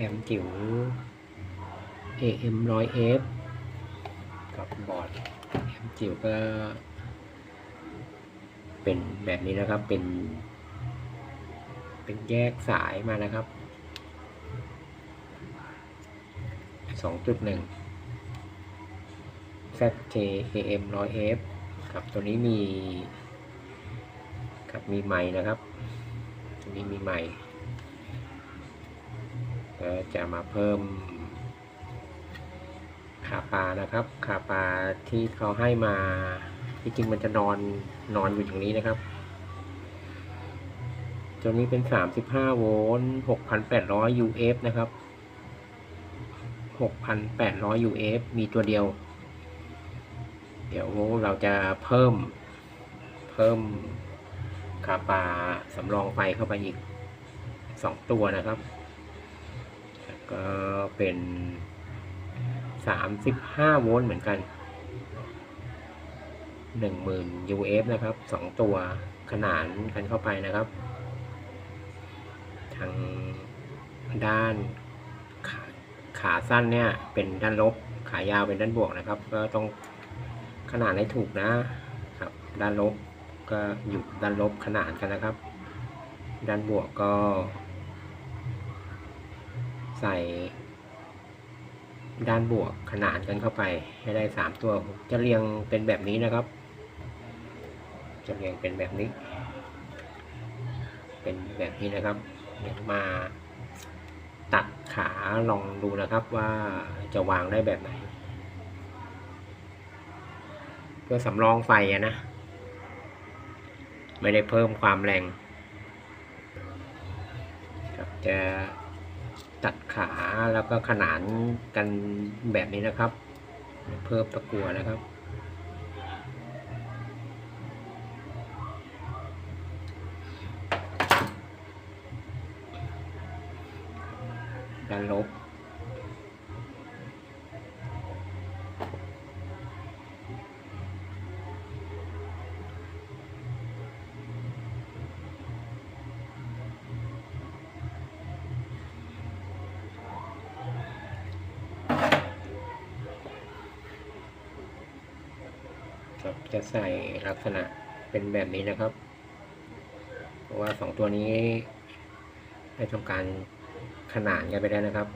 แอมจิ๋ว AM 100F กับบอร์ดแอมจิ๋วก็ เป็นแบบนี้นะครับ เป็น เป็นแยกสายมานะครับ 2.1 ZK AM 100F ครับตัวนี้มี ครับมีไม้นะครับ ตัวนี้มีไม้ ก็จะมาเพิ่มขาปลานะครับขาปลาที่เขาให้มาที่จริงมันจะนอนนอนอยู่อย่างนี้นะครับ ตัวนี้เป็น 35 โวลต์6,800 UF นะครับ 6,800 UF มีตัวเดียว เดี๋ยวเราจะเพิ่มเพิ่มคาปาสำรองไฟเข้าไปอีก 2 ตัวนะครับ ก็เป็น 35 โวลต์เหมือนกัน 10,000 UF นะครับ 2 ตัวขนานกันเข้าไปนะครับ ทางด้านขาขาสั้นเนี่ยเป็นด้านลบ ขายาวเป็นด้านบวกนะครับ ก็ต้องขนาดให้ถูกนะครับ ด้านลบก็อยู่ด้านลบขนานกันนะครับ ด้านบวกก็ ใส่ด้านบวกขนานกันเข้าไปให้ได้สามตัว จะเรียงเป็นแบบนี้นะครับ จะเรียงเป็นแบบนี้ เป็นแบบนี้นะครับเดี๋ยวมาตัดขาลองดูนะครับว่าจะวางได้แบบไหน เพื่อสำรองไฟอะนะ ไม่ได้เพิ่มความแรงจะ ตัดขาแล้วก็ขนานกันแบบนี้นะครับ เพิ่มตะกัวนะครับด้านลบ จะใส่ลักษณะเป็นแบบนี้นะครับ เพราะว่าสองตัวนี้ได้ทำการขนานกันไปแล้วนะครับ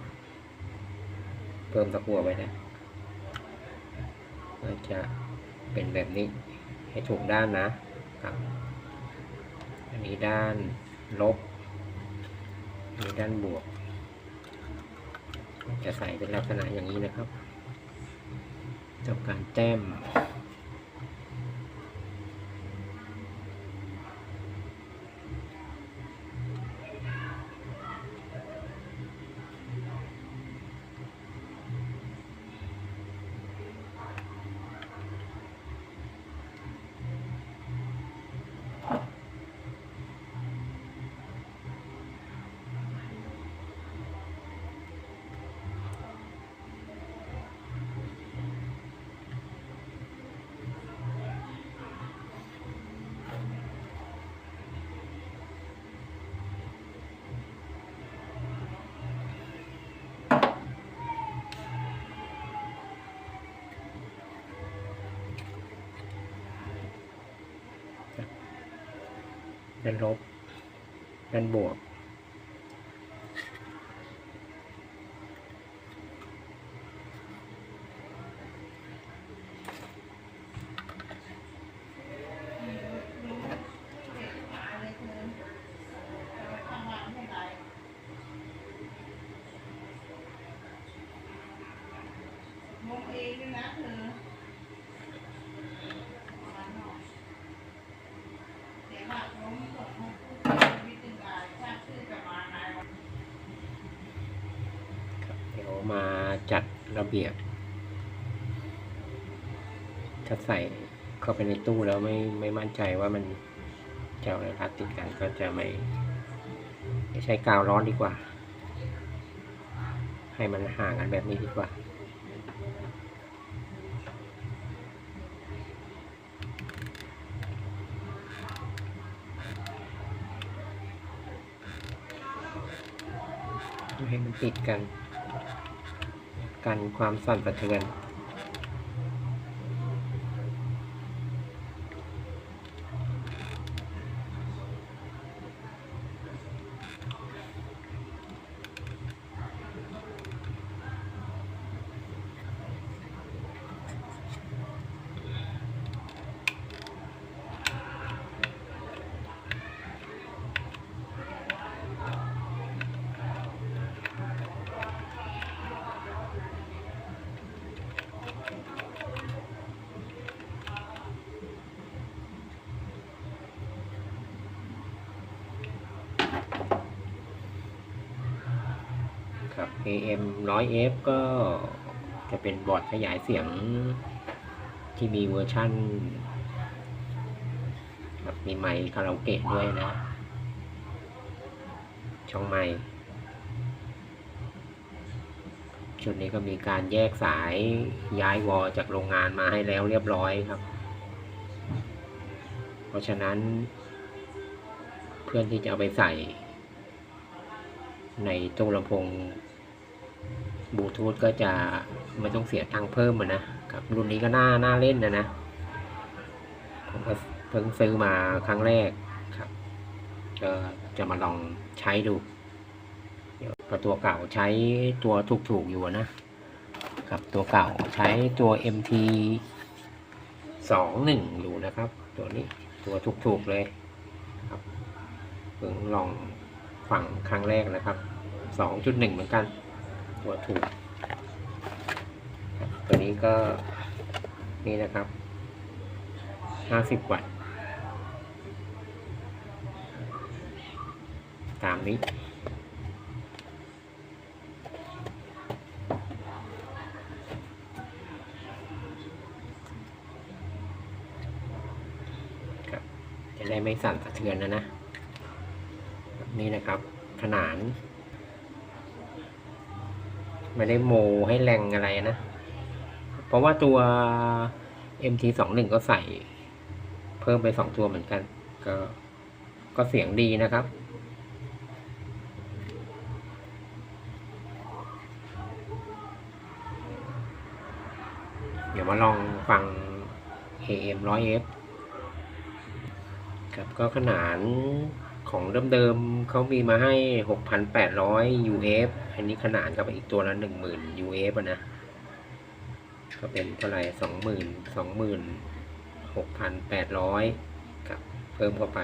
เพิ่มตะกั่วไว้นะก็จะเป็นแบบนี้ให้ถูกด้านนะครับ อันนี้ด้านลบอันนี้ด้านบวก จะใส่เป็นลักษณะอย่างนี้นะครับทำการแต้ม ด้านลบ ด้านบวกมองเองด้วยนะเธอเสียหลักล้มตกมุกชีวิตจึงกายชาติชื่อจะมาในวัน เดี๋ยว มาจัดระเบียบ ถ้าใส่เข้าไปในตู้แล้วไม่ไม่มั่นใจว่ามันจะเอาอะไรรัดติดกันก็จะไม่ไม่ใช้กาวร้อนดีกว่า ให้มันห่างกันแบบนี้ดีกว่าให้มันติดกัน กันความสั่นสะเทือน AM 100F ก็จะเป็นบอร์ดขยายเสียงที่มีเวอร์ชั่นแบบมีไมค์คาราโอเกะด้วยนะ ช่องไมค์ชุดนี้ก็มีการแยกสายย้ายวอจากโรงงานมาให้แล้วเรียบร้อยครับ เพราะฉะนั้น เพื่อนที่จะเอาไปใส่ในตู้ลำโพง บลูทูธก็จะไม่ต้องเสียตังค์เพิ่มอะนะครับ รุ่นนี้ก็น่าน่าเล่นนะนะผมก็เพิ่งซื้อมาครั้งแรกครับ ก็จะมาลองใช้ดูเดี๋ยวเพระตัวเก่าใช้ตัวถูกๆอยู่นะครับตัวเก่าใช้ตัว MT สองหนึ่งอยู่นะครับ ตัวนี้ตัวถูกๆเลยครับเพิ่งลองฝั่งครั้งแรกนะครับสองจุดหนึ่งเหมือนกัน ตัวถูกตัวนี้ก็นี่นะครับห้าสิบวัตต์ตามนี้ครับจะได้ไม่สั่นสะเทือนนะนะ นี่นะครับ ขนาน ไม่ได้โมให้แรงอะไรนะ เพราะว่าตัว MT21 ก็ใส่ เพิ่มไปสองตัวเหมือนกัน ก็ก็เสียงดีนะครับเดี๋ยวมาลองฟัง AM 100F ครับก็ขนานของเดิมๆเขามีมาให้ 6,800 UF อันนี้ขนานกับอีกตัวละ10,000 UF อะนะ ก็เป็นเท่าไหร่20,000 26,800ครับเพิ่มเข้าไป